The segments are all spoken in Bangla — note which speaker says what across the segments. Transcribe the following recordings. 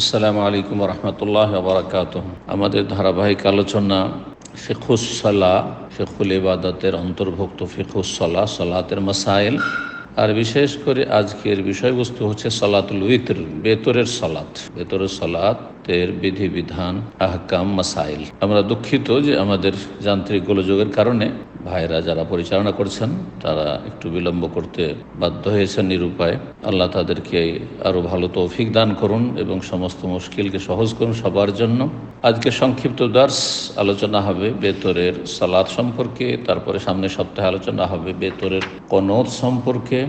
Speaker 1: আসসালামু আলাইকুম রহমতুল্লাহ বারাকাত আমাদের ধারাবাহিক আলোচনা ফিকুসলা ফিকুল ইবাদতের অন্তর্ভুক্ত ফিকুসলা সালাতের মাসাইল। আর বিশেষ করে আজকের বিষয়বস্তু হচ্ছে সালাতুল উইতর বেতরের সালাত। বেতরের সালাতের বিধিবিধান, আহকাম, মাসাইল। আমরা দুঃখিত যে আমাদের যান্ত্রিক গোলযোগের কারণে ভাইরা যারা পরিচালনা করছেন, তারা একটু বিলম্ব করতে বাধ্য হয়েছেন নিরুপায়। আল্লাহ তাদেরকে আরও ভালো তৌফিক দান করুন এবং সমস্ত মুশকিলকে সহজ করুন সবার জন্য। আজকে সংক্ষিপ্ত দার্স আলোচনা হবে বেতরের সালাদ সম্পর্কে, তারপরে সামনের সপ্তাহে আলোচনা হবে বেতরের কনদ সম্পর্কে।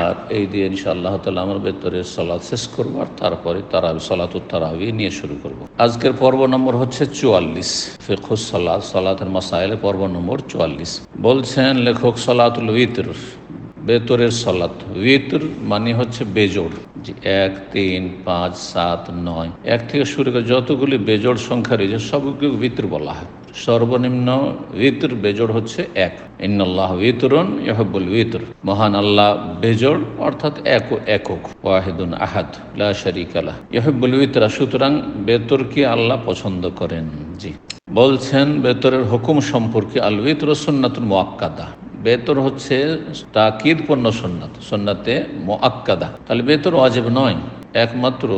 Speaker 1: আর এই দিয়ে ইনশাআল্লাহ তালা আমার বেতরের সালাদ শেষ করব, আর তারপরে তারাবি সালাত তারাবি নিয়ে শুরু করব। আজকের পর্ব নম্বর হচ্ছে চুয়াল্লিশ। ফেখুস সালাদ সালাতের মাসাইলে পর্ব নম্বর চুয়াল্লিশ। বলছেন লেখক সালাতুল উইতর বেতরের সলাত। উইতর মানে হচ্ছে বেজোড়। যে এক, তিন, পাঁচ, সাত, নয়। এক থেকে শুরু করে যতগুলি বেজোড় সংখ্যা রয়েছে, সবগুলো উইতর বলা হয়। সর্বনিম্ন উইতর বেজোড় হচ্ছে এক। ইন্নআল্লাহ উইতরন ইহবুল উইতর মহান আল্লাহ বেজোড়, অর্থাৎ এক ও একক। ওয়াহিদুন আহাদ, লা শরিক আলাহ ইহবুল উইতরা সুতরাং বেতরকে আল্লাহ পছন্দ করেন? জি। বলছেন বেতরের হুকুম সম্পর্কে আল বেতর সুন্নাতুল মোয়াক্কাদা বেতর হচ্ছে তাকিদ পণ্য সন্ন্যাত সন্ন্যাতে মোয়াক্কাদা তাহলে বেতর অজেব নয়। একমাত্র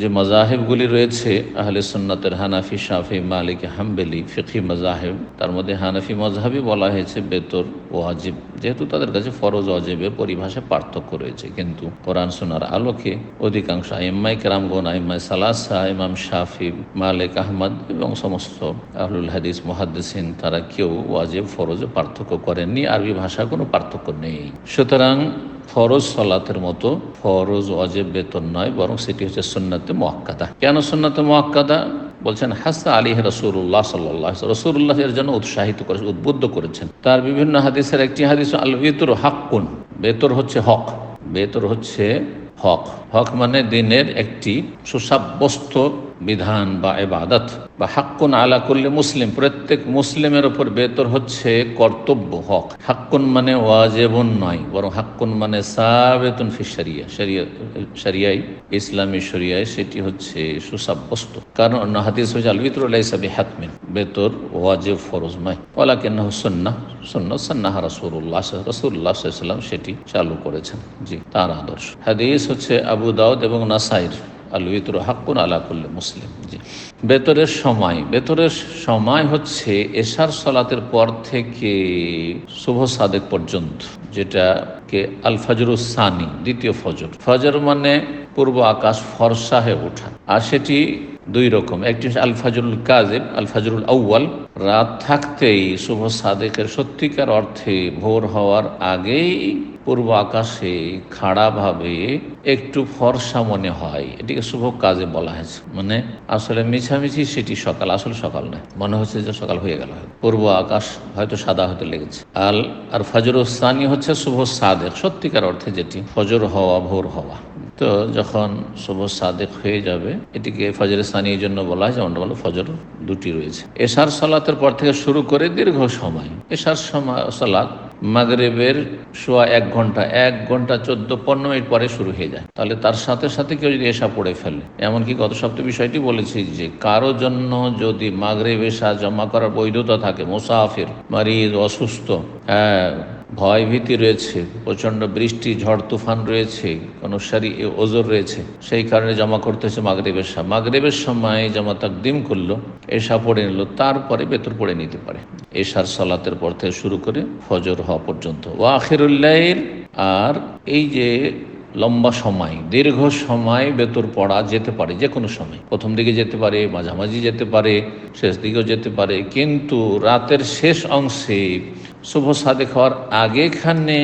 Speaker 1: যে মজাহেবগুলি রয়েছে, আহলে সন্ন্যতের হানাফি, শাফি, মালিক, হাম্বেলি ফিকি মজাহেব তার মধ্যে হানাফি মজাহাবি বলা হয়েছে বেতর ওয়াজিব যেহেতু তাদের কাছে ফরজ ওয়াজিবের পরিভাষায় পার্থক্য রয়েছে, কিন্তু কোরআন সোনার আলোকে অধিকাংশ আইম্মাই কেরামগন আইম্মাই সালাসা, ইমাম শাফি, মালিক আহমদ এবং সমস্ত আহলুল হাদিস মুহাদ্দিসিন, তারা কেউ ওয়াজেব, ফরজে পার্থক্য করেননি, আরবি ভাষা কোনো পার্থক্য নেই। সুতরাং ফরজ সলাতের মতো ফরজ অজেব বেতন নয়, বরং সেটি হচ্ছে সন্ন্যতে মোয়াক্কাদা। কেন সন্ন্যতে মোয়াক্কাদা? বলছেন, হাসা আলী রসুল্লাহ সাল্লাহ রসুল্লাহ এর জন্য উৎসাহিত করেছেন উদ্বুদ্ধ করেছেন। তার বিভিন্ন হাদিসের একটি হাদিস আল বেতর হাক্কুন, বেতর হচ্ছে হক। বেতর হচ্ছে হক। হক মানে দিনের একটি সুসাব্যস্ত বিধান বা এবাদত বা হাক্কুন আলা করলে মুসলিম। প্রত্যেক মুসলিমের ওপর বেতর হচ্ছে কর্তব্য, হক। হাক্কুন মানে ওয়াজেবন নয়, বরং হাক্কুন মানে সাবেতন ফি শরিয়া। শরিয়াই, ইসলামী শরিয়ায় সেটি হচ্ছে সুসাব্যস্ত। কারণ অন্য হাদিস হচ্ছে আলবিতর সাবি হাতমিন। বেতর ওয়াজেব ফরজ নয়। ওলা কেন সন্না সন্ন্য সন্নাহ রসুল্লাহ রসুল্লাহ সাল্লাম সেটি চালু করেছেন। জি, তার আদর্শ। হাদিস হচ্ছে আবু দাউদ এবং নাসাইর। আল বিতর হাক্কুন আলা করলে মুসলিম। জি। বেতরের সময় বেতরের সময় হচ্ছে এশার সলাতের পর থেকে শুভ সাদেক পর্যন্ত, যেটাকে আল সানি, দ্বিতীয় ফজর। ফজর মানে পূর্ব আকাশ ফরসা হয়ে ওঠা। আর সেটি দুই রকম, একটি আল ফাজরুল কাজেব আল ফাজরুল আউ্য়াল। রাত থাকতেই শুভ সাদেকের সত্যিকার অর্থে ভোর হওয়ার আগেই পূর্ব আকাশে খাড়াভাবে একটু ফর্সা মনে হয়। এটিকে শুভ কাজে বলা হয়েছে। মানে আসলে মিছামিছি সেটি সকাল, আসলে সকাল নয়। মনে হচ্ছে যে সকাল হয়ে গেল। পূর্ব আকাশ হয়তো সাদা হতে লেগেছে। আল আর ফজর স্থানীয় হচ্ছে শুভ সাদেক। সত্যিকার অর্থে যেটি ফজর হওয়া, ভোর হওয়া। তো যখন শুভ সাদেক হয়ে যাবে, এটিকে ফজর স্থানীয় জন্য বলা হয় যেমন বলো ফজর দুটি রয়েছে। এশার সালাতের পর থেকে শুরু করে দীর্ঘ সময়। এশার সময় সালাত মাগরেবের শোয়া এক ঘণ্টা এক ঘণ্টা চোদ্দ, পনেরো মিনিট পরে শুরু হয়ে যায়। তাহলে তার সাথে সাথে কেউ যদি এসা পড়ে ফেলে, এমনকি গত সপ্তাহে বিষয়টি বলেছি যে কারও জন্য যদি মাগরেব এসা জমা করার বৈধতা থাকে, মুসাফির মারিজ অসুস্থ হ্যাঁ ভয় ভীতি রয়েছে, প্রচণ্ড বৃষ্টি, ঝড় তুফান রয়েছে কোনো সারি ওজোর রয়েছে। সেই কারণে জমা করতে হচ্ছে মাগরেবের শাহ মাগরেবের সময় জমা তাক তাকদিম করল এসা পড়ে নিল, তারপরে বেতর পড়ে নিতে পারে। এশার সলাতের পর থেকে শুরু করে ফজর হওয়া পর্যন্ত। ও আখিরুল্লাহের আর এই যে লম্বা সময়, দীর্ঘ সময় বেতর পড়া যেতে পারে যে কোনো সময়। প্রথম দিকে যেতে পারে, মাঝামাঝি যেতে পারে, শেষ দিকেও যেতে পারে, কিন্তু রাতের শেষ অংশে শুভ সাদেক হওয়ার আগেখানে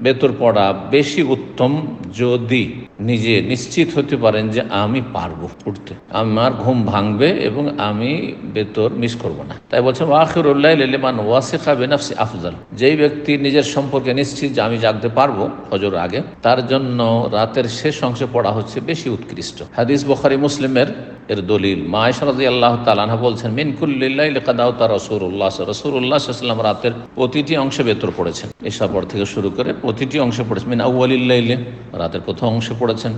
Speaker 1: বেতর পড়া বেশি উত্তম যদি নিজে নিশ্চিত হতে পারেন যে আমি পারব উঠতে। আমার ঘুম ভাঙবে এবং আমি বেতর মিস করব না। তাই বলছেন ওয়াখিরুল্লাহ লিমান ওয়াসিকা বেনাফসি আফজাল। যেই ব্যক্তি নিজের সম্পর্কে নিশ্চিত যে আমি জাগতে পারব হজর আগে, তার জন্য রাতের শেষ অংশে পড়া হচ্ছে বেশি উৎকৃষ্ট। হাদিস বখারি মুসলিমের এর দলিল। মা আয়সারদি আল্লাহ তালানা বলছেন মিনকুল্লিল্লাহ লেখাদাও তার রসুল্লাহ রসুল্লাহ সাল্লাম রাতের প্রতিটি অংশে বেতর পড়েছেন। এসব পর থেকে শুরু করে প্রতিটি অংশে পড়েছেন মিন আউ্লিল্লাইলে রাতের প্রথম অংশে পড়েছেন।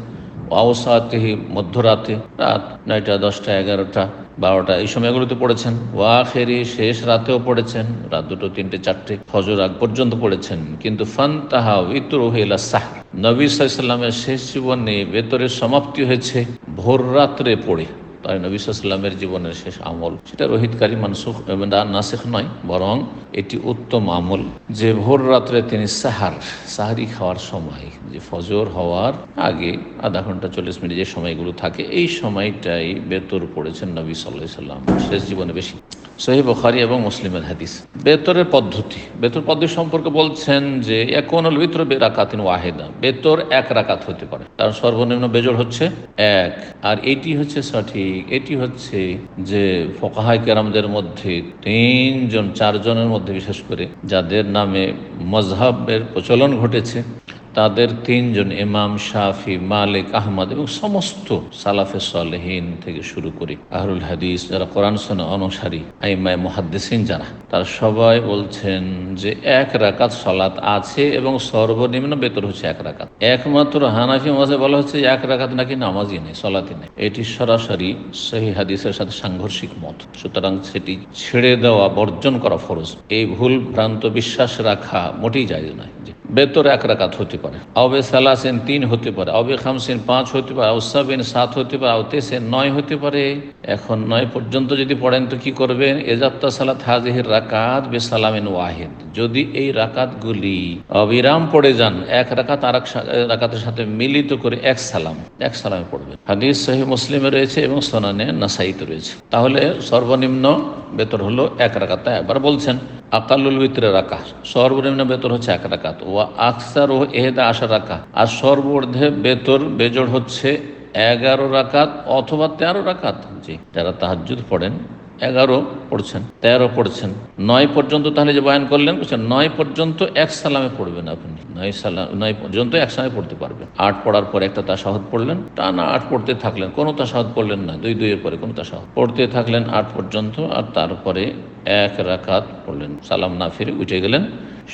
Speaker 1: ওয়াওসাতিহি, মধ্যরাতে, রাত নয়টা, দশটা, এগারোটা, বারোটা, এই সময়গুলোতে পড়েছেন। ওয়াখেরি, শেষ রাতেও পড়েছেন। রাত দুটো, তিনটে, চারটে, ফজর আগ পর্যন্ত পড়েছেন। কিন্তু ফান তাহা ইতুর হিলা সাহ নবী সাল্লামের শেষ জীবনে ভেতরে সমাপ্তি হয়েছে। ভোর রাত্রে পড়ে। তাই নবী সাল্লামের জীবনের শেষ আমল। সেটা রোহিতকারী মানসুখ নাসেখ নয়, বরং এটি উত্তম আমল। যে ভোর রাত্রে তিনি সাহার, সাহারি খাওয়ার সময়, যে ফজর হওয়ার আগে আধা ঘণ্টা চল্লিশ মিনিট যে সময়গুলো থাকে, এই সময়টাই বেতর পড়েছেন নবী সাল্লাহ সাল্লাম শেষ জীবনে বেশি। সহি বখারি এবং মুসলিমের হাদিস। বেতরের পদ্ধতি। বেতর পদ্ধতি সম্পর্কে বলছেন যে কোন বিতর রাকাতিন ওয়াহেদা। বেতর এক রাকাত হতে পারে। তার সর্বনিম্ন বেজর হচ্ছে এক। আর এটি হচ্ছে সঠিক। এটি হচ্ছে যে ফকাহাই কেরামদের মধ্যে তিনজন, চারজনের মধ্যে বিশেষ করে, যাদের নামে মজহাবের প্রচলন ঘটেছে। তাদের তিনজন, ইমাম, শাফি, মালিক, আহমদ এবং সমস্ত সালাফে সালেহীন থেকে শুরু করে আহরুল হাদিস, যারা কোরআন সোনা অনুসারী, আইমায় মহাদ্দেসিন যারা, তারা সবাই বলছেন যে এক রাকাত সলাত আছে এবং সর্বনিম্ন বেতর হচ্ছে এক রাকাত। একমাত্র হানাফি মাঝে বলা হচ্ছে এক রাকাত নাকি নামাজই নেই, সলাতই নেই। এটি সরাসরি সেই হাদিসের সাথে সাংঘর্ষিক মত। সুতরাং সেটি ছেড়ে দেওয়া, বর্জন করা ফরজ। এই ভুল ভ্রান্ত বিশ্বাস রাখা মোটেই যায় নয়। বেতর এক রাকাত হতে পারে। আবে সালাসেন তিন হতে পারে আবে খামসেন পাঁচ হতে পারে আউসাবেন সাত হতে পারে আউতেসেন নয় হতে পারে। এখন নয় পর্যন্ত যদি পড়েন তো কি করবেন? এজাত্তা সালাত হাজিহির রাকাত বে সালামেন ওয়াহিদ। যদি এই রাকাতগুলি অবিরাম পড়ে যান, এক রাকাত আর রাকাতের সাথে মিলিত করে এক সালাম, এক সালামে পড়বেন। হাদিস সহি মুসলিমে রয়েছে এবং সোনানে নাসাইতে রয়েছে। তাহলে সর্বনিম্ন বেতর হলো এক রাকাত। একবার বলছেন, আকালুল ভিতরে রাখা সর্বনিম্ন বেতর হচ্ছে এক রাকাত। আকসার ও এহেদা আশা রাখা আর সর্বর্ধে বেতর, বেজোড় হচ্ছে এগারো রাকাত অথবা তেরো রাকাত। জি, যারা তাহাজুদ পড়েন, এগারো পড়ছেন, তেরো পড়ছেন। নয় পর্যন্ত তাহলে যে বয়ান করলেন বুঝছেন নয় পর্যন্ত এক সালামে পড়বেন আপনি। নয় সালাম নয় পর্যন্ত এক সালামে পড়তে পারবেন। আট পড়ার পরে একটা তাসাহত পড়লেন, টানা আট পড়তে থাকলেন। কোনো তাসাহত পড়লেন না, দুই দুইয়ের পরে কোনো তাসাহত পড়তে থাকলেন আট পর্যন্ত আর তারপরে এক রাকাত পড়লেন। সালাম না ফিরে উঠে গেলেন।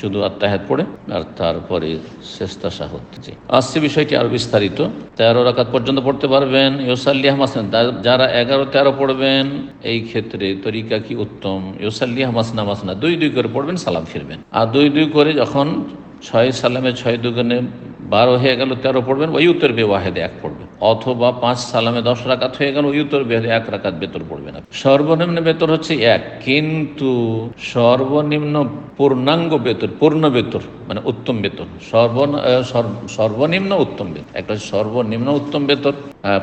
Speaker 1: শুধু আত্মাহাত পড়ে আর তারপরে শেষতা শাহত জি আসছে বিষয়টি আরও বিস্তারিত? তেরো রাকাত পর্যন্ত পড়তে পারবেন। ইউসাল্লিয়াহ মাসনা যারা এগারো, তেরো পড়বেন, এই ক্ষেত্রে তরিকা কি উত্তম? ইউসাল্লিয়াহ মাসনা মাসনা দুই দুই করে পড়বেন, সালাম ফিরবেন। আর দুই দুই করে যখন ছয় সালামে ছয় দুগুণে বারো হয়ে গেল, তেরো পড়বেন, ওই উত্তর বেওয়াহেদে এক পড়বেন। অথবা পাঁচ সালামে দশ রাকাত হয়ে গেল বেদে এক রাকাত বেতর পড়বে না। সর্বনিম্ন বেতর হচ্ছে এক, কিন্তু সর্বনিম্ন পূর্ণাঙ্গ বেতর পূর্ণ বেতর মানে উত্তম বেতন সর্ব সর্বনিম্ন উত্তম বেতন। একটা সর্বনিম্ন উত্তম বেতন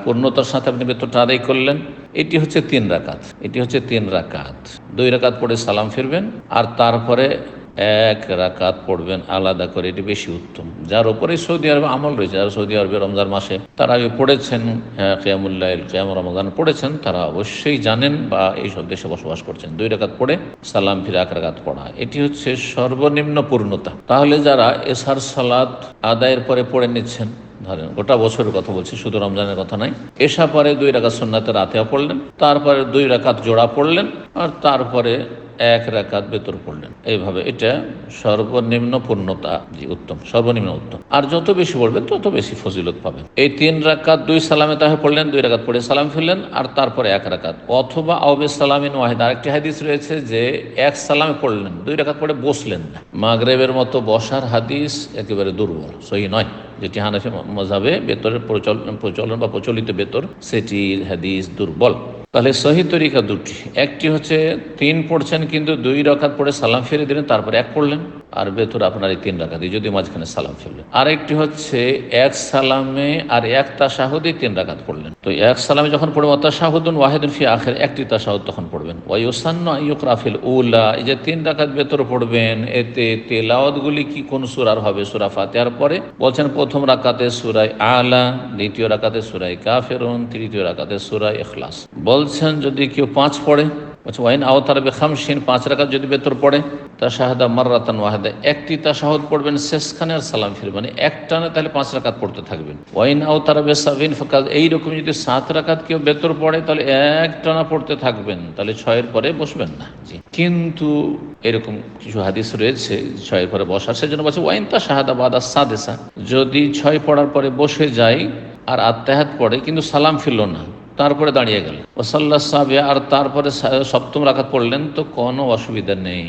Speaker 1: পূর্ণতার সাথে আপনি বেতনটা আদায় করলেন, এটি হচ্ছে তিন রাকাত, এটি হচ্ছে তিন রাকাত। দুই রাকাত পড়ে সালাম ফিরবেন, আর তারপরে এক রাকাত পড়বেন, আলাদা করে, এটি বেশি উত্তম। যার উপরে সৌদি আরবে আমল রয়েছে, যারা সৌদি আরবে রমজান মাসে তারা পড়েছেন হ্যাঁ কেয়ামুল্লাহ কেয়াম রমজান পড়েছেন, তারা অবশ্যই জানেন বা এইসব দেশে বসবাস করছেন। দুই রাকাত পড়ে সালাম ফিরে এক রাকাত পড়া, এটি হচ্ছে সর্বনিম্ন পূর্ণতা। তাহলে যারা এসার সালাত আদায়ের পরে পড়ে নিচ্ছেন, ধরেন গোটা বছরের কথা বলছি, শুধু রমজানের কথা নাই এসা পরে দুই রাকাত সন্ন্যাতে রাতেও পড়লেন, তারপরে দুই রাকাত জোড়া পড়লেন, আর তারপরে এক রাকাত বেতর পড়লেন। এইভাবে এটা সর্বনিম্ন পূর্ণতা, জি, উত্তম, সর্বনিম্ন উত্তম। আর যত বেশি পড়বেন, তত বেশি ফজিলত পাবেন। এই তিন রাকাত দুই সালামে তাহে পড়লেন, দুই রাকাত পড়ে সালাম ফিরলেন আর তারপরে এক রাকাত। অথবা আউবে সালামিন ওয়াহিদ, আরেকটি হাদিস রয়েছে যে এক সালামে পড়লেন, দুই রাকাত পড়ে বসলেন না। মাগরেবের মতো বসার হাদিস একেবারে দুর্বল, সহি নয়। যেটি হানাফি মজাবে বেতরের প্রচলন প্রচলন বা প্রচলিত বেতর সেটি হাদিস দুর্বল। তাহলে সহি তরিকা দুটি। একটি হচ্ছে তিন পড়ছেন কিন্তু দুই রকাত পড়ে সালাম ফিরে দিলেন, তারপর এক পড়লেন। আর বেতর আপনার এই তিন রাখাতে যদি মাঝখানে সালাম ফিরলেন আরেকটি হচ্ছে, এক সালামে আর এক তাসাহুদে তিন রাখাত পড়লেন। তো এক সালামে যখন পড়বেন তাসাহুদুন ওয়াহেদুন ফি আখের, একটি তাসাহুদ তখন পড়বেন। ওয়াইসান্ন ইউক রাফিল উলা, এই যে তিন রাখাত বেতর পড়বেন, এতে তেলাওয়াতগুলি কি কোন সুরার হবে? সুরা ফাতেহার পরে বলছেন, প্রথম রাকাতে সুরাই আলা, দ্বিতীয় রাকাতে সুরাই কাফেরুন, তৃতীয় রাকাতে সুরাই এখলাস বলছেন, যদি কেউ পাঁচ পড়ে আচ্ছা ওয়াইন আওতার বেখামসিন পাঁচ রাকাত যদি বেতর পড়ে, তা শাহাদা মার্রাতান ওয়াহাদা। একটি তা শাহদ পড়বেন, শেষখানে আর সালাম ফিরবেন একটানে তাহলে পাঁচ রাকাত পড়তে থাকবেন। ওয়াইন আওতার বেসাবিন ফকাত এইরকম যদি সাত রাকাত কেউ বেতর পড়ে, তাহলে এক টানা পড়তে থাকবেন। তাহলে ছয়ের পরে বসবেন না। কিন্তু এরকম কিছু হাদিস রয়েছে, ছয়ের পরে বসার। সেজন্য বলছে, ওয়াইন তা শাহাদা বাদা সাদেসা। যদি ছয় পড়ার পরে বসে যায়, আর আত্মাহাত পড়ে, কিন্তু সালাম ফিরল না তারপরে দাঁড়িয়ে গেল। ওসাল্লা সাবে আর তারপরে সপ্তম রাখাত পড়লেন, তো কোনো অসুবিধা নেই।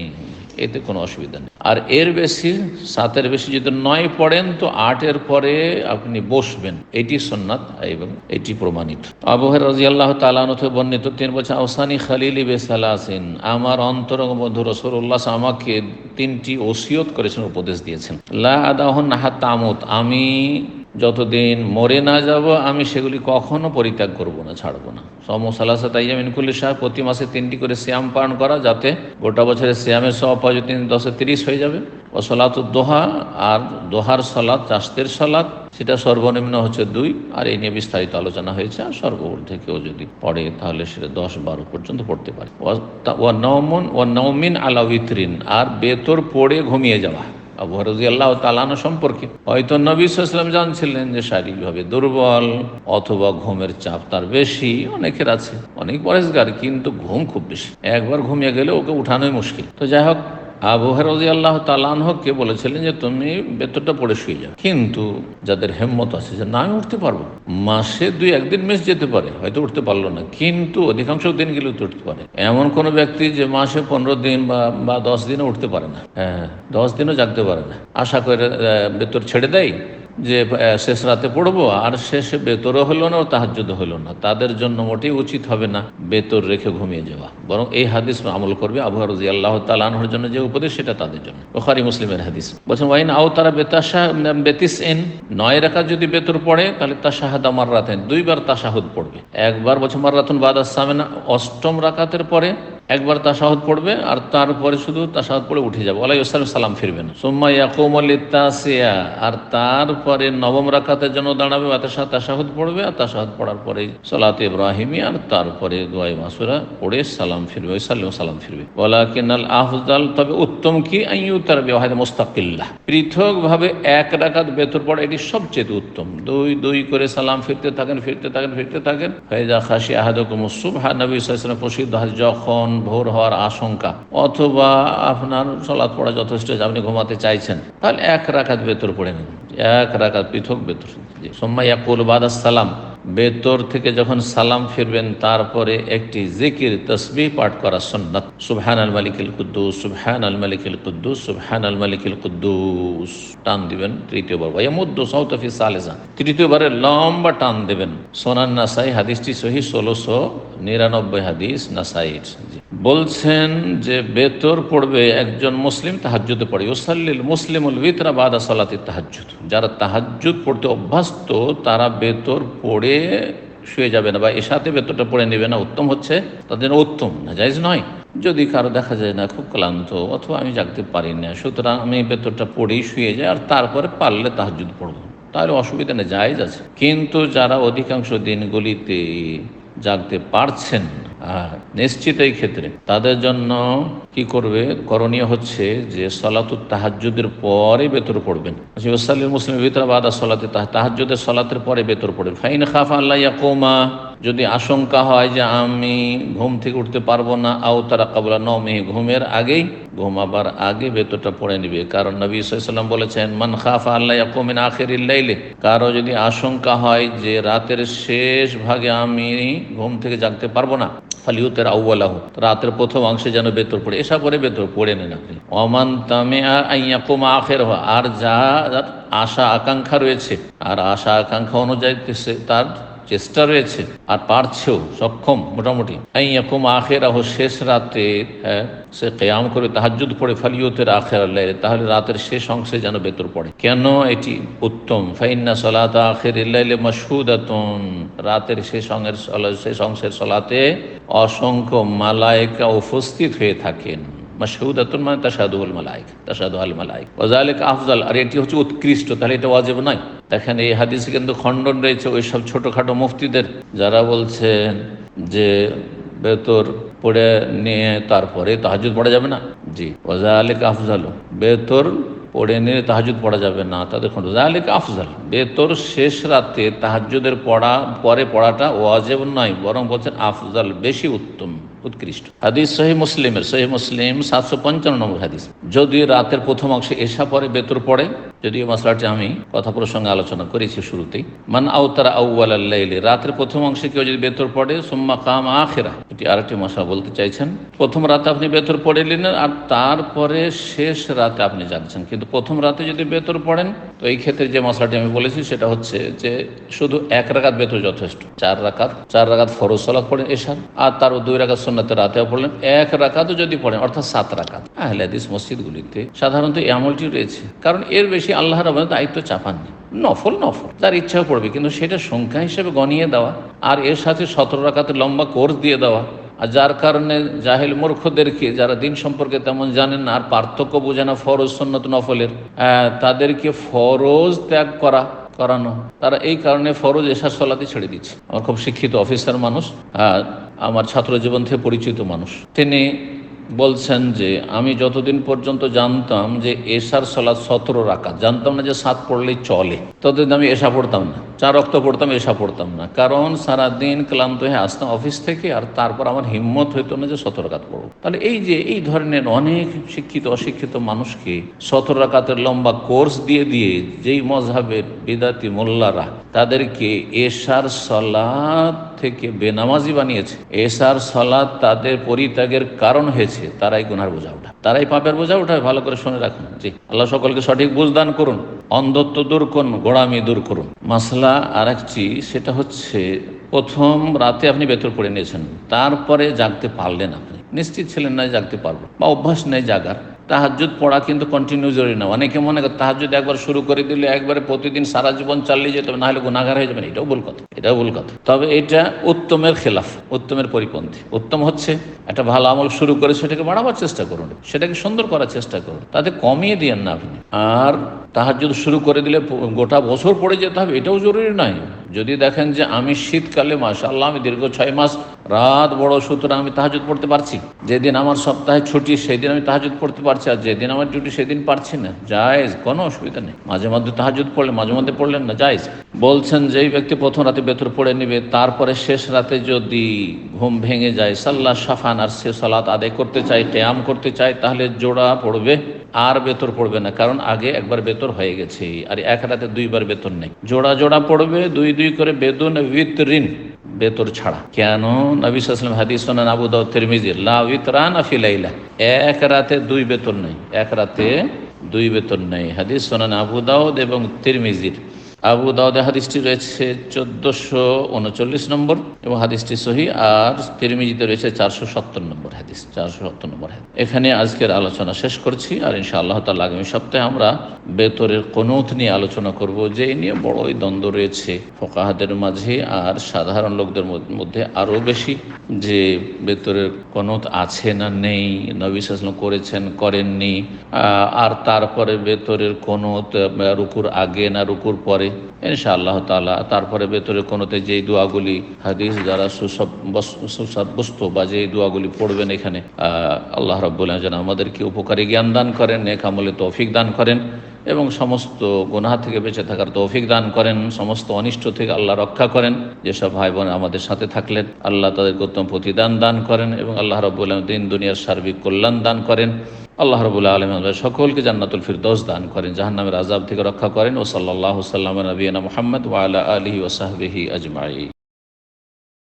Speaker 1: এতে কোনো অসুবিধা নেই। আর এর বেশি, সাতের বেশি যদি নয় পড়েন, তো আটের পরে আপনি বসবেন। এটি সন্ন্যাত এবং এটি প্রমাণিত। আবহের রাজি আল্লাহ তালানথে বর্ণিত তিন বছর, আওসানি খালিলি বেসালাসিন আমার অন্তরঙ্গ বন্ধু রসুল্লাহ আমাকে তিনটি ওসিয়ত করেছেন, উপদেশ দিয়েছেন। লা আদাহন নাহা তামত আমি যতদিন মরে না যাব, আমি সেগুলি কখনো পরিত্যাগ করব না, ছাড়বো না। সমসালাসা তাইয়া মিনকুল্লি সাহেব প্রতি মাসে তিনটি করে শ্যাম পালন করা যাতে গোটা বছরের শ্যামের সব তিন, দশে তিরিশ হয়ে যাবে। ও সলাত দোহা আর দোহার সলাৎ চাষতের সলাৎ সেটা সর্বনিম্ন হচ্ছে দুই। আর এই নিয়ে বিস্তারিত আলোচনা হয়েছে। আর সর্বঊর্ধ্বে কেউ যদি পড়ে, তাহলে সেটা দশ বারো পর্যন্ত পড়তে পারে। ও নৌমন ও নৌমিন আলা আর বেতর পড়ে ঘুমিয়ে যাওয়া। সম্পর্কে। হয়তো নবী জানছিলেন যে শারীরিকভাবে দুর্বল, অথবা ঘুমের চাপ তার বেশি, অনেকের আছে। অনেক পরেশগার, কিন্তু ঘুম খুব বেশি। একবার ঘুমিয়ে গেলে ওকে উঠানোই মুশকিল। তো যাই হোক আবু রাজি আল্লাহ তালানহকে বলেছিলেন যে, তুমি বেতনটা পড়ে শুয়ে যাও। কিন্তু যাদের হেম্মত আছে যে, না, আমি উঠতে পারব। মাসে দুই একদিন মিস যেতে পারে, হয়তো উঠতে পারল না, কিন্তু অধিকাংশ দিন গেলে উঠতে পারে। এমন কোনো ব্যক্তি যে, মাসে পনেরো দিন বা বা দশ দিনও উঠতে পারে না। হ্যাঁ দশ দিনও জাগতে পারে না। আশা করে বেতর ছেড়ে দেয় যে শেষ রাতে পড়ব, আর শেষে বেতরও হলো না ও তাহাজ্জুদ হলো না। তাদের জন্য মোটেই উচিত হবে না বেতর রেখে ঘুমিয়ে যাওয়া। বরং এই হাদিস আমল করবে আবু রাজি আল্লাহ তালানহর জন্য যে উপদেশ, সেটা তাদের জন্য। বুখারী মুসলিমের হাদিস। বলছেন, ওয়াইন আও তারা বেতাশা বেতিস এন নয় রাখা যদি বেতর পড়ে, তাহলে তাশাহাদ আমার রাতেন দুইবার তাশাহুদ পড়বে। একবার বছর মার রাতুন বাদ আসামেনা অষ্টম রাকাতের পরে একবার তা তাশাহুদ পড়বে আর তারপরে শুধু তাশাহুদ পড়ে উঠে যাবে। আলাই সালাম সালাম ফিরবে না সোম্মা ইয়াকুম তাসিয়া আর তারপরে নবম রাকাতের জন্য দাঁড়াবে তাশা, তাশাহুদ পড়বে, আর তাশাহুদ পড়ার পরে সালাত ইব্রাহিমি, আর তারপরে দোয়াই মাসুরা পড়ে সালাম ফিরবে সাল্লাম সালাম ফিরবে। বলা কিনাল আফজাল, তবে উত্তম কি? আইয়ু তার ব্যবহার মোস্তাকিল্লাহ। পৃথকভাবে এক রাকাত বেতর পড়া এটি সবচেয়ে উত্তম। দুই দুই করে সালাম ফিরতে থাকেন ফিরতে থাকেন ফিরতে থাকেন। ফেজা খাসি আহাদকুম সুবহা নবী সাল্লাল্লাহু প্রসিদ্ধ যখন ভোর হওয়ার আশঙ্কা। অথবা আপনার সলাৎ পড়া যথেষ্ট আপনি ঘুমাতে চাইছেন, তাহলে এক রাখাত বেতর পড়ে নিন। এক রাখাত পৃথক বেতর সোম্মাইয়া কোলবাদ সালাম বেতর থেকে যখন সালাম ফিরবেন, তারপরে একটি জিকির তসবি পাঠ করা সন্ন্যত সুবহান আল মালিকুল কুদ্দুস সুবহান আল মালিকুল কুদ্দুস সুবহান আল মালিকুল কুদ্দুস। টান দিবেন তৃতীয়বার। ওয়ামুদ্দ সাউতাফি সালেসা। তৃতীয়বারে লম্বা টান দেবেন। সোনান নাসাই, হাদিসটি সহি ষোলোশো নিরানব্বই হাদিস নাসাইট বলছেন যে বেতর পড়বে একজন মুসলিম তাহাজ্জুদে পড়ে। ওসাল্লিল মুসলিমুল বিতরা বাদা সালাতি তাহাজ্জুদ। যারা তাহাজ্জুদ পড়তে অভ্যস্ত, তারা বেতর পড়ে শুয়ে যাবে না বা এসাতে বেতনটা পড়ে নেবে না। উত্তম হচ্ছে তাদের উত্তম না জায়জ নয়। যদি কারও দেখা যায় না, খুব ক্লান্ত, অথবা আমি জাগতে পারি না, সুতরাং আমি বেতনটা পড়েই শুয়ে যাই আর তারপরে পারলে তাহাজুদ পড়ব। তাহলে অসুবিধা নেই, জায়জ আছে। কিন্তু যারা অধিকাংশ দিনগুলিতে জাগতে পারছেন। আর নিশ্চিত এই ক্ষেত্রে তাদের জন্য কি করবে? করণীয় হচ্ছে যে সলাতুর তাহাজুদের পরে বেতর পড়বেন। ওসাল্লিল মুসলিম ভিতরে বাদা সলাতে তাহাজুদের সলাতের পরে বেতর পড়বেন ফাইন খাফা আল্লাহ ইয়াকুমা যদি আশঙ্কা হয় যে আমি ঘুম থেকে উঠতে পারব না, আও তারা কাবলা নমে ঘুমের আগেই ঘুমাবার আগে বেতরটা পড়ে নিবে। কারণ নবী সাল্লাম বলেছেন, মান খাফা আল্লাহ ইয়াকুমিন আখের ইল্লাইলে কারও যদি আশঙ্কা হয় যে রাতের শেষ ভাগে আমি ঘুম থেকে জাগতে পারব না, ফালিউতের আউ্লাহ রাতের প্রথম অংশে যেন বেতর পড়ে। এসা করে বেতর পড়ে নেন আপনি। অমান তামে আইয়াকুম আখের আর যা আশা আকাঙ্ক্ষা রয়েছে, আর আশা আকাঙ্ক্ষা অনুযায়ী তার চেষ্টা রয়েছে আর পারছেও সক্ষম মোটামুটি। আখের আহ শেষ রাতে হ্যাঁ, সে কেয়াম করে তাহাজুদ পড়ে ফালিয়তের আখের আল্লাহ তাহলে রাতের শেষ অংশে যেন বেতর পড়ে। কেন এটি উত্তম? ফাইন্না সলাত আখের ইল্লাইলে মাসুদাতুন রাতের শেষ সলা- শেষ অংশের সলাতে অসংখ্য মালায়েকা উপস্থিত হয়ে থাকেন। মাসহুদাতুন মানে তাসাদুল মালাইক তাসাদু আল মালাইক ওজালিক আফজাল, আর এটি হচ্ছে উৎকৃষ্ট, তাহলে এটা ওয়াজিব নয়। দেখেন এই হাদিসে কিন্তু খণ্ডন রয়েছে ওই সব ছোটোখাটো মুফতিদের, যারা বলছেন যে বেতর পড়ে নিয়ে তারপরে তাহাজুদ পড়া যাবে না। জি, ওজালিক আফজাল, বেতর পড়ে নিয়ে তাহাজুদ পড়া যাবে না। তাদের খণ্ড জালিক আফজাল, বেতর শেষ রাতে তাহাজুদের পড়া, পরে পড়াটা ওয়াজেব নয়, বরং বলছেন আফজাল বেশি উত্তম। উৎকৃষ্ট। হাদিস সহি মুসলিমের, সহি মুসলিম সাতশো পঞ্চান্ন নম্বর হাদিস। যদি রাতের প্রথম অংশে এসা পরে বেতর পড়ে, যদিও মশলাটি আমি কথা প্রসঙ্গে আলোচনা করেছি শুরুতেই, মান আউতারা আউ্লাইলি রাতের প্রথম অংশে কেউ যদি বেতর পড়ে, সুম্মা কাম আখেরা। এটি আরেকটি মশলা বলতে চাইছেন। প্রথম রাতে আপনি বেতর পড়ে নিলেন আর তারপরে শেষ রাতে আপনি জানছেন কিন্তু প্রথম রাতে যদি বেতর পড়েন, তো এই ক্ষেত্রে যে মশলাটি আমি বলেছি, সেটা হচ্ছে যে শুধু এক রাকাত বেতর যথেষ্ট। চার রাকাত চার রাকাত ফরজ সালাত পড়েন এশার, আর তারও দুই রাকাত সন্ন্যতে রাতেও পড়লেন, এক রাকাতও যদি পড়েন, অর্থাৎ সাত রাকাত। আহলে হাদিস মসজিদগুলিতে সাধারণত এই আমলটি রয়েছে। কারণ এর বেশি আল্লাহ রবেন দায়িত্ব চাপাননি। নফল নফল। তার ইচ্ছা পড়বে, কিন্তু সেটা সংখ্যা হিসেবে গনিয়ে দেওয়া, আর এর সাথে সতেরো রাকাতে লম্বা কোর্স দিয়ে দেওয়া, আর যার কারণে জাহিল মূর্খদেরকে, যারা দিন সম্পর্কে তেমন জানেন না, আর পার্থক্য বোঝে না ফরজ, সন্নত, নফলের তাদেরকে ফরজ ত্যাগ করা করানো। তারা এই কারণে ফরজ এশার সলাতে ছেড়ে দিচ্ছে আমার খুব শিক্ষিত অফিসার মানুষ আর আমার ছাত্র জীবন থেকে পরিচিত মানুষ। তিনি বলছেন যে, আমি যতদিন পর্যন্ত জানতাম যে এশার সলাৎ সতেরো রাকাত, জানতাম না যে সাত পড়লেই চলে। ততদিন আমি এশা পড়তাম না। চার রক্ত পড়তাম, এশা পড়তাম না। কারণ সারাদিন ক্লান্ত হয়ে আসতাম অফিস থেকে আর তারপর আমার হিম্মত হইতো না যে সতেরো রাকাত পড়ব। তাহলে এই যে, এই ধরনের অনেক শিক্ষিত, অশিক্ষিত মানুষকে সতেরো রাকাতের লম্বা কোর্স দিয়ে দিয়ে যেই মজহাবের বিদাতি মোল্লারা তাদেরকে এশার সলাদ থেকে বেনামাজি বানিয়েছে। এশার সলাদ তাদের পরিত্যাগের কারণ হয়েছে। তারাই গুনার বোঝা ওঠা তারাই পাপের বোঝা ওঠায় ভালো করে শুনে রাখুন। জি, আল্লাহ সকলকে সঠিক বুঝদান করুন। অন্ধত্ব দূর করুন, গোড়ামি দূর করুন। মাসলা আর একটি সেটা হচ্ছে, প্রথম রাতে আপনি বেতর পড়ে নিয়েছেন। তারপরে জাগতে পারলেন আপনি। নিশ্চিত ছিলেন না জাগতে পারব। বা অভ্যাস নেই জাগার। তাহাজুদ পড়া কিন্তু কন্টিনিউ জরুরি না। অনেকে মনে করে তাহাজুদ একবার শুরু করে দিলে একবারে প্রতিদিন সারা জীবন চালিয়ে যেতে হবে, নাহলে গুণাগার হয়ে যাবেন। এটাও ভুল কথা, এটাও ভুল কথা। তবে এটা উত্তমের খেলাফ, উত্তমের পরিপন্থী। উত্তম হচ্ছে একটা ভালো আমল শুরু করে সেটাকে বাড়াবার চেষ্টা করুন, সেটাকে সুন্দর করার চেষ্টা করুন, তাতে কমিয়ে দিয়েন না আপনি। আর তাহাজুদ শুরু করে দিলে গোটা বছর পড়ে যেতে হবে, এটাও জরুরি নয়। যদি দেখেন যে আমি শীতকালে মাসাল্লাহ আমি দীর্ঘ ছয় মাস রাত বড় সুতরাং আমি তাহাজুদ পড়তে পারছি। যেদিন আমার সপ্তাহে ছুটি সেই দিন আমি তাহাজুদ পড়তে পারছি। আর যেদিন আমার ডিউটি সেদিন পারছি না। জায়েজ, কোনো অসুবিধা নেই। মাঝে মধ্যে তাহাজুদ পড়লেন মাঝে মধ্যে পড়লেন না, জায়েজ। বলছেন যেই ব্যক্তি প্রথম রাতে বেতর পড়ে নেবে, তারপরে শেষ রাতে যদি ঘুম ভেঙে যায় সাল্লাহ সাফান আর সে সালাত আদায় করতে চায় কেয়াম করতে চায়, তাহলে জোড়া পড়বে, আর বেতর পড়বে না, কারণ আগে একবার বেতর হয়ে গেছে, আর এক রাতে দুইবার বেতন নেই। জোড়া জোড়া পড়বে, দুই দুই করে বেতন উইথ ঋণ বেতর ছাড়া। কেন? নবী সাল্লাম হাদিস আবু দাউদ তিরমিজির, লা উইতরান আফিলাইলা এক রাতে দুই বেতন। নেই। এক রাতে দুই বেতন নেই। হাদিস সোনান আবু দাউদ এবং তিরমিজির। আবু দাউদে হাদিসটি রয়েছে চোদ্দশো উনচল্লিশ নম্বর এবং হাদিসটি সহি, আর তিরমিজিতে রয়েছে চারশো সত্তর নম্বর হাদিস, চারশো সত্তর নম্বর এখানে আজকের আলোচনা শেষ করছি, আর ইনশা আল্লাহ তালা আগামী সপ্তাহে আমরা বেতরের কনৌত নিয়ে আলোচনা করব যে এই নিয়ে বড়ই দ্বন্দ্ব রয়েছে। ফোকাহাদের মাঝে আর সাধারণ লোকদের মধ্যে আরও বেশি যে বেতরের কনৌত আছে না নেই, নবী সাল্লাম করেছেন, করেননি আর তারপরে বেতরের কনৌত রুকুর আগে না রুকুর পরে ইনশা আল্লাহ তালা তারপরে ভেতরে কোনোতে যেই দোয়াগুলি, হাদিস যারা সুসব সুসাব্যস্ত বা যেই দোয়াগুলি পড়বেন এখানে আল্লাহ রব্বুল যেন আমাদেরকে উপকারী জ্ঞান দান করেন, নেক আমলে তৌফিক দান করেন এবং সমস্ত গুনাহ থেকে বেঁচে থাকার তৌফিক দান করেন, সমস্ত অনিষ্ট থেকে আল্লাহ রক্ষা করেন। যেসব ভাই বোন আমাদের সাথে থাকলেন, আল্লাহ তাদেরকে উত্তম প্রতিদান দান করেন এবং আল্লাহ রব্বুল দিন দুনিয়ার সার্বিক কল্যাণ দান করেন। আল্লাহ রবুল্লা আলম সকলকে জান্নাতুল ফিরদৌস দান করেন, জাহান্নামের আজাব থেকে রক্ষা করেন। ও সাল্লাহ সাল্লাম নবীনা মোহাম্মদ ওয়ালা আলহি ওসাহবিহি আজমাই